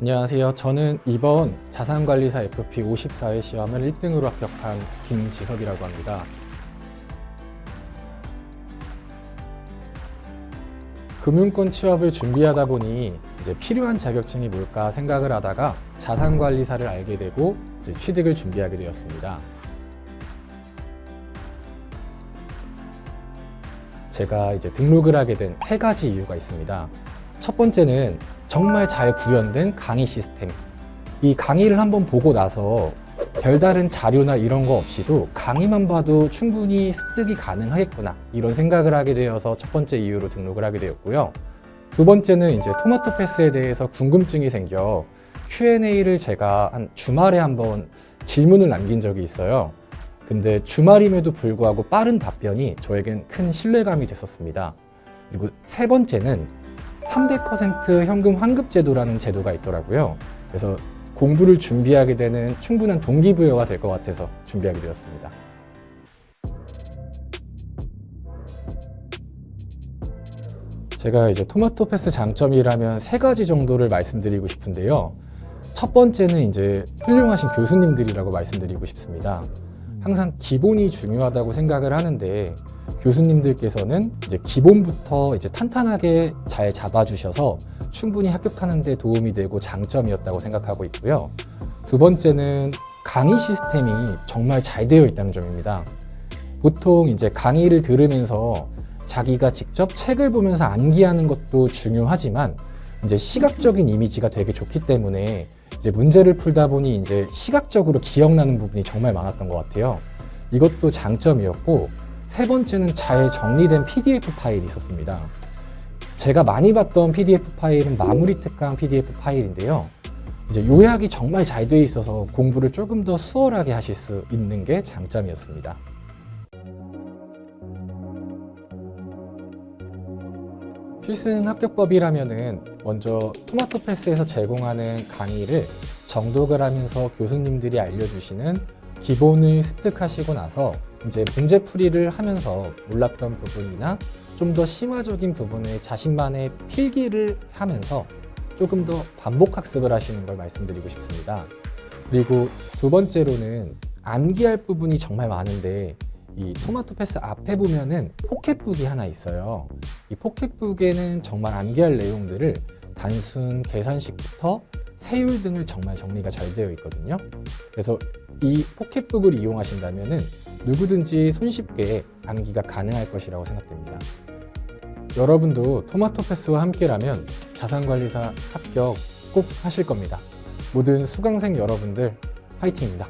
안녕하세요. 저는 이번 자산관리사 FP 54회 시험을 1등으로 합격한 김지석이라고 합니다. 금융권 취업을 준비하다 보니 이제 필요한 자격증이 뭘까 생각을 하다가 자산관리사를 알게 되고 취득을 준비하게 되었습니다. 제가 이제 등록을 하게 된 세 가지 이유가 있습니다. 첫 번째는 정말 잘 구현된 강의 시스템. 이 강의를 한번 보고 나서 별다른 자료나 이런 거 없이도 강의만 봐도 충분히 습득이 가능하겠구나. 이런 생각을 하게 되어서 첫 번째 이유로 등록을 하게 되었고요. 두 번째는 이제 토마토 패스에 대해서 궁금증이 생겨 Q&A를 제가 한 주말에 한번 질문을 남긴 적이 있어요. 근데 주말임에도 불구하고 빠른 답변이 저에겐 큰 신뢰감이 됐었습니다. 그리고 세 번째는 300% 현금 환급 제도라는 제도가 있더라고요. 그래서 공부를 준비하게 되는 충분한 동기부여가 될 것 같아서 준비하게 되었습니다. 제가 이제 토마토 패스 장점이라면 세 가지 정도를 말씀드리고 싶은데요. 첫 번째는 이제 훌륭하신 교수님들이라고 말씀드리고 싶습니다. 항상 기본이 중요하다고 생각을 하는데 교수님들께서는 이제 기본부터 이제 탄탄하게 잘 잡아주셔서 충분히 합격하는 데 도움이 되고 장점이었다고 생각하고 있고요. 두 번째는 강의 시스템이 정말 잘 되어 있다는 점입니다. 보통 이제 강의를 들으면서 자기가 직접 책을 보면서 암기하는 것도 중요하지만 이제 시각적인 이미지가 되게 좋기 때문에 이제 문제를 풀다 보니 이제 시각적으로 기억나는 부분이 정말 많았던 것 같아요. 이것도 장점이었고 세 번째는 잘 정리된 PDF 파일이 있었습니다. 제가 많이 봤던 PDF 파일은 마무리 특강 PDF 파일인데요. 이제 요약이 정말 잘 돼 있어서 공부를 조금 더 수월하게 하실 수 있는 게 장점이었습니다. 필승 합격법이라면은 먼저 토마토 패스에서 제공하는 강의를 정독을 하면서 교수님들이 알려주시는 기본을 습득하시고 나서 이제 문제 풀이를 하면서 몰랐던 부분이나 좀 더 심화적인 부분을 자신만의 필기를 하면서 조금 더 반복 학습을 하시는 걸 말씀드리고 싶습니다. 그리고 두 번째로는 암기할 부분이 정말 많은데 이 토마토 패스 앞에 보면은 포켓북이 하나 있어요. 이 포켓북에는 정말 암기할 내용들을 단순 계산식부터 세율 등을 정말 정리가 잘 되어 있거든요. 그래서 이 포켓북을 이용하신다면은 누구든지 손쉽게 암기가 가능할 것이라고 생각됩니다. 여러분도 토마토 패스와 함께라면 자산관리사 합격 꼭 하실 겁니다. 모든 수강생 여러분들 화이팅입니다.